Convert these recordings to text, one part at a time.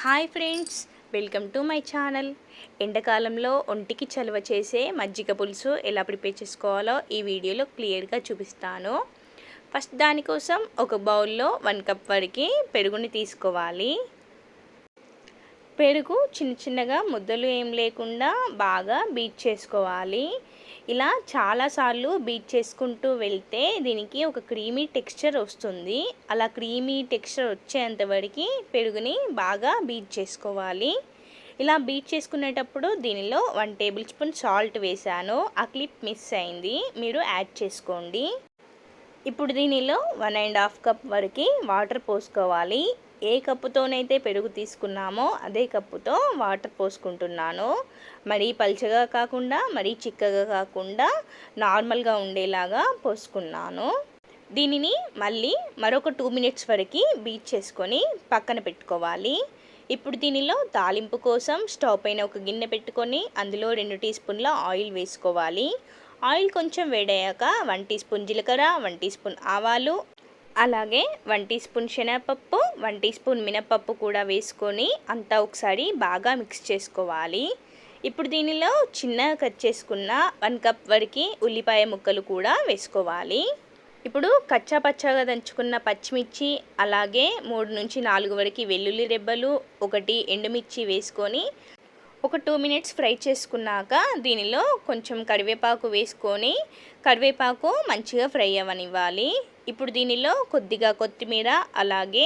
Hi friends welcome to my channel. ఎండాకాలంలో ఒంటికి చలువ చేసే మజ్జిగ పులుసు ఎలా ప్రిపేర్ చేసుకోవాలో ఈ వీడియోలో క్లియర్గా చూపిస్తాను. ఫస్ట్ దానికోసం ఒక బౌల్లో వన్ కప్ వరకు పెరుగుని తీసుకోవాలి. పెరుగు చిన్న చిన్నగా ముద్దలు ఏం లేకుండా బాగా బీట్ చేసుకోవాలి. ఇలా చాలాసార్లు బీట్ చేసుకుంటూ వెళ్తే దీనికి ఒక క్రీమీ టెక్స్చర్ వస్తుంది. అలా క్రీమీ టెక్స్చర్ వచ్చేంతవరకు పెరుగుని బాగా బీట్ చేసుకోవాలి. ఇలా బీట్ చేసుకునేటప్పుడు దీనిలో వన్ టేబుల్ స్పూన్ సాల్ట్ వేసాను ఆ క్లిప్ మిస్ అయింది. మీరు యాడ్ చేసుకోండి. ఇప్పుడు దీనిలో వన్ అండ్ హాఫ్ కప్ వరకు వాటర్ పోసుకోవాలి. ఏ కప్పుతోనైతే పెరుగు తీసుకున్నామో అదే కప్పుతో వాటర్ పోసుకుంటున్నాను. మరీ పల్చగా కాకుండా మరీ చిక్కగా కాకుండా నార్మల్గా ఉండేలాగా పోసుకున్నాను. దీనిని మళ్ళీ మరొక టూ మినిట్స్ వరకు బీట్ చేసుకొని పక్కన పెట్టుకోవాలి. ఇప్పుడు దీనిలో తాలింపు కోసం స్టవ్ పైన ఒక గిన్నె పెట్టుకొని అందులో రెండు టీ స్పూన్ల ఆయిల్ వేసుకోవాలి. ఆయిల్ కొంచెం వేడయ్యాక వన్ టీ స్పూన్ జీలకర్ర వన్ టీ స్పూన్ ఆవాలు అలాగే వన్ టీ స్పూన్ శనగపప్పు వన్ టీ స్పూన్ మినపప్పు కూడా వేసుకొని అంతా ఒకసారి బాగా మిక్స్ చేసుకోవాలి. ఇప్పుడు దీనిలో చిన్నగా కట్ చేసుకున్న వన్ కప్ వరకు ఉల్లిపాయ ముక్కలు కూడా వేసుకోవాలి. ఇప్పుడు కచ్చా పచ్చగా దంచుకున్న పచ్చిమిర్చి అలాగే మూడు నుంచి నాలుగు వరకు వెల్లుల్లి రెబ్బలు ఒకటి ఎండుమిర్చి వేసుకొని ఒక టూ మినిట్స్ ఫ్రై చేసుకున్నాక దీనిలో కొంచెం కరివేపాకు వేసుకొని కరివేపాకు మంచిగా ఫ్రై అవ్వనివ్వాలి. ఇప్పుడు దీనిలో కొద్దిగా కొత్తిమీర అలాగే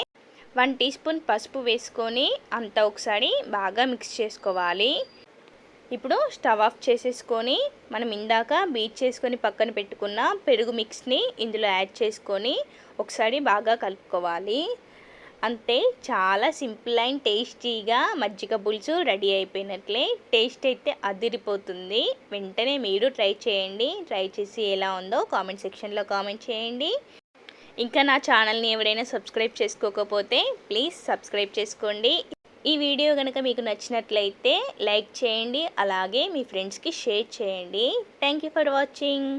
వన్ టీ స్పూన్ పసుపు వేసుకొని అంతా ఒకసారి బాగా మిక్స్ చేసుకోవాలి. ఇప్పుడు స్టవ్ ఆఫ్ చేసేసుకొని మనం ఇందాక బీట్ చేసుకొని పక్కన పెట్టుకున్న పెరుగు మిక్స్ని ఇందులో యాడ్ చేసుకొని ఒకసారి బాగా కలుపుకోవాలి. అంతే చాలా సింపుల్ అండ్ టేస్టీగా మజ్జిగ పులుసు రెడీ అయిపోయినట్లే టేస్ట్ అయితే అదిరిపోతుంది. వెంటనే మీరు ట్రై చేయండి. ట్రై చేసి ఎలా ఉందో కామెంట్ సెక్షన్లో కామెంట్ చేయండి. ఇంకా నా ఛానల్ని ఎవరైనా సబ్స్క్రైబ్ చేసుకోకపోతే ప్లీజ్ సబ్స్క్రైబ్ చేసుకోండి. ఈ వీడియో కనుక మీకు నచ్చినట్లయితే లైక్ చేయండి. అలాగే మీ ఫ్రెండ్స్కి షేర్ చేయండి. Thank you for watching.